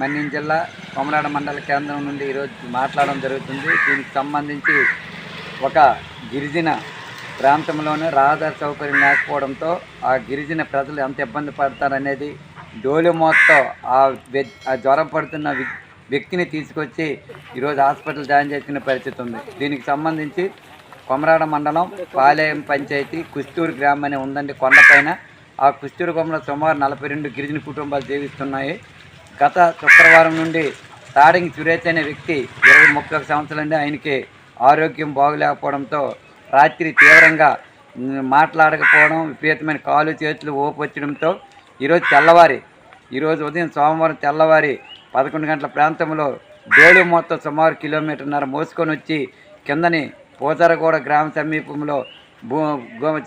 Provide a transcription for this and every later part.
మన్యం జిల్లా కొమరాడ మండల కేంద్రం నుండి ఈరోజు మాట్లాడడం జరుగుతుంది. దీనికి సంబంధించి ఒక గిరిజన ప్రాంతంలోనే రహదారి సౌకర్యం లేకపోవడంతో ఆ గిరిజన ప్రజలు ఎంత ఇబ్బంది పడతారనేది డోలు మోత్తో ఆ ఆ జ్వరం పడుతున్న వ్యక్తిని తీసుకొచ్చి ఈరోజు హాస్పిటల్ జాయిన్ చేసుకునే పరిస్థితి ఉంది. దీనికి సంబంధించి కొమరాడ మండలం పాలేయం పంచాయతీ కుస్తూరు గ్రామం అనే ఉందండి కొండపైన. ఆ కుస్తూరు కొమ్మలో సుమారు నలభై రెండు గిరిజన కుటుంబాలు జీవిస్తున్నాయి. గత శుక్రవారం నుండి తాడింగ్ సురేష్ అనే వ్యక్తి ఇరవై ముప్పై ఒక సంవత్సరాలండి. ఆయనకి ఆరోగ్యం బాగలేకపోవడంతో రాత్రి తీవ్రంగా మాట్లాడకపోవడం విపరీతమైన కాలు చేతులు ఓపు వచ్చడంతో ఈరోజు తెల్లవారి ఈరోజు ఉదయం సోమవారం తెల్లవారి పదకొండు గంటల ప్రాంతంలో డోలు మొత్తం సుమారు కిలోమీటర్న్నర మోసుకొని వచ్చి కిందని పోతారగూడ గ్రామ సమీపంలో భూ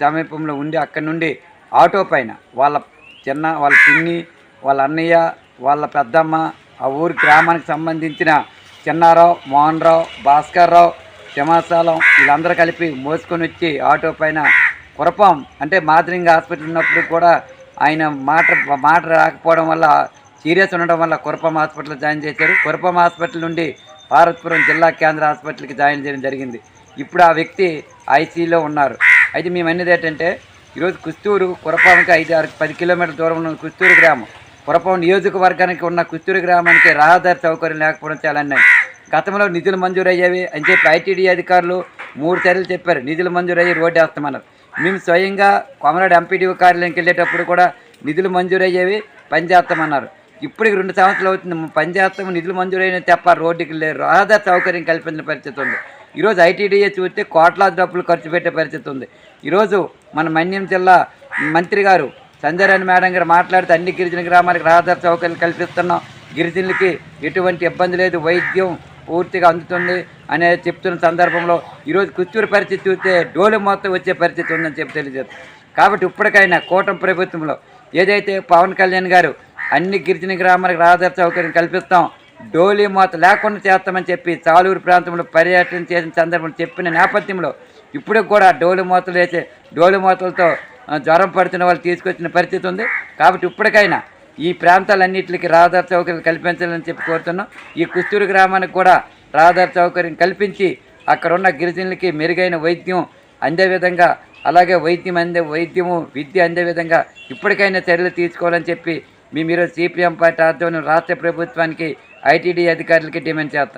సమీపంలో ఉండి అక్కడి నుండి ఆటో పైన వాళ్ళ చిన్న వాళ్ళ పిన్ని వాళ్ళ అన్నయ్య వాళ్ళ పెద్దమ్మ ఆ ఊరి గ్రామానికి సంబంధించిన చిన్నారావు మోహన్ రావు భాస్కర్ రావు సింహాచలం వీళ్ళందరూ కలిపి మోసుకొని వచ్చి ఆటో పైన కురపం అంటే మాదిరింగ హాస్పిటల్ ఉన్నప్పుడు కూడా ఆయన మాట మాట రాకపోవడం వల్ల సీరియస్ ఉండడం వల్ల కురపం హాస్పిటల్ జాయిన్ చేశారు. కురపం హాస్పిటల్ నుండి భారత్పురం జిల్లా కేంద్ర హాస్పిటల్కి జాయిన్ చేయడం జరిగింది. ఇప్పుడు ఆ వ్యక్తి ఐసీలో ఉన్నారు. అయితే మేము అనేది ఏంటంటే ఈరోజు కుస్తూరు కురపానికి ఐదు ఆరు పది కిలోమీటర్ల దూరంలో ఉన్న కుస్తూరు గ్రామం. కురపం నియోజకవర్గానికి ఉన్న కుత్తూరు గ్రామానికి రహదారి సౌకర్యం లేకపోవడం చాలా అన్యాయం గతంలో నిధులు మంజూరయ్యేవి అని చెప్పి ఐటీడీ అధికారులు మూడు సార్లు చెప్పారు. నిధులు మంజూరయ్యి రోడ్డు వేస్తామన్నారు మేము స్వయంగా కొమరాడు ఎంపీడీఓ కార్యాలయంకి వెళ్ళేటప్పుడు కూడా నిధులు మంజూరయ్యేవి పనిచేస్తామన్నారు ఇప్పటికి రెండు సంవత్సరాలు అవుతుంది. పనిచేస్తాము నిధులు మంజూరైన తప్ప రోడ్డుకి లేరు రహదారి సౌకర్యం కల్పించిన పరిస్థితి ఉంది. ఈరోజు ఐటీడీఏ చూస్తే కోట్లాది డబ్బులు ఖర్చు పెట్టే పరిస్థితి ఉంది. ఈరోజు మన మన్యం జిల్లా మంత్రి గారు సంధ్యారాణి మేడం గారు మాట్లాడితే అన్ని గిరిజన గ్రామాలకు రహదారి సౌకర్యం కల్పిస్తున్నాం. గిరిజనులకి ఎటువంటి ఇబ్బంది లేదు. వైద్యం పూర్తిగా అందుతుంది అనేది చెప్తున్న సందర్భంలో ఈరోజు కుత్తూరు పరిస్థితి చూస్తే డోలు మొత్తం వచ్చే పరిస్థితి ఉందని చెప్పి తెలియజేస్తుంది కాబట్టి ఇప్పటికైనా కూటమి ప్రభుత్వంలో ఏదైతే పవన్ కళ్యాణ్ గారు అన్ని గిరిజన గ్రామాలకు రహదారి సౌకర్యం కల్పిస్తాం డోలీ మూత లేకుండా చేస్తామని చెప్పి చాలూరు ప్రాంతంలో పర్యటన చేసిన సందర్భంలో చెప్పిన నేపథ్యంలో ఇప్పుడు కూడా డోలు మూతలు వేసే డోలు మూతలతో జ్వరం పడుతున్న వాళ్ళు తీసుకొచ్చిన పరిస్థితి ఉంది. కాబట్టి ఇప్పటికైనా ఈ ప్రాంతాలన్నింటికి రహదారి సౌకర్యం కల్పించాలని చెప్పి కోరుతున్నాం. ఈ కుస్తూరు గ్రామానికి కూడా రహదారి సౌకర్యం కల్పించి అక్కడ ఉన్న గిరిజనులకి మెరుగైన వైద్యం అందే విధంగా అలాగే వైద్యం అందే వైద్యము విద్య అందే విధంగా ఇప్పటికైనా చర్యలు తీసుకోవాలని చెప్పి మేము ఈరోజు సిపిఎం పార్టీ ఆధ్వర్యంలో రాష్ట్ర ప్రభుత్వానికి ఐటీడీ అధికారులకి డిమాండ్ చేస్తాం.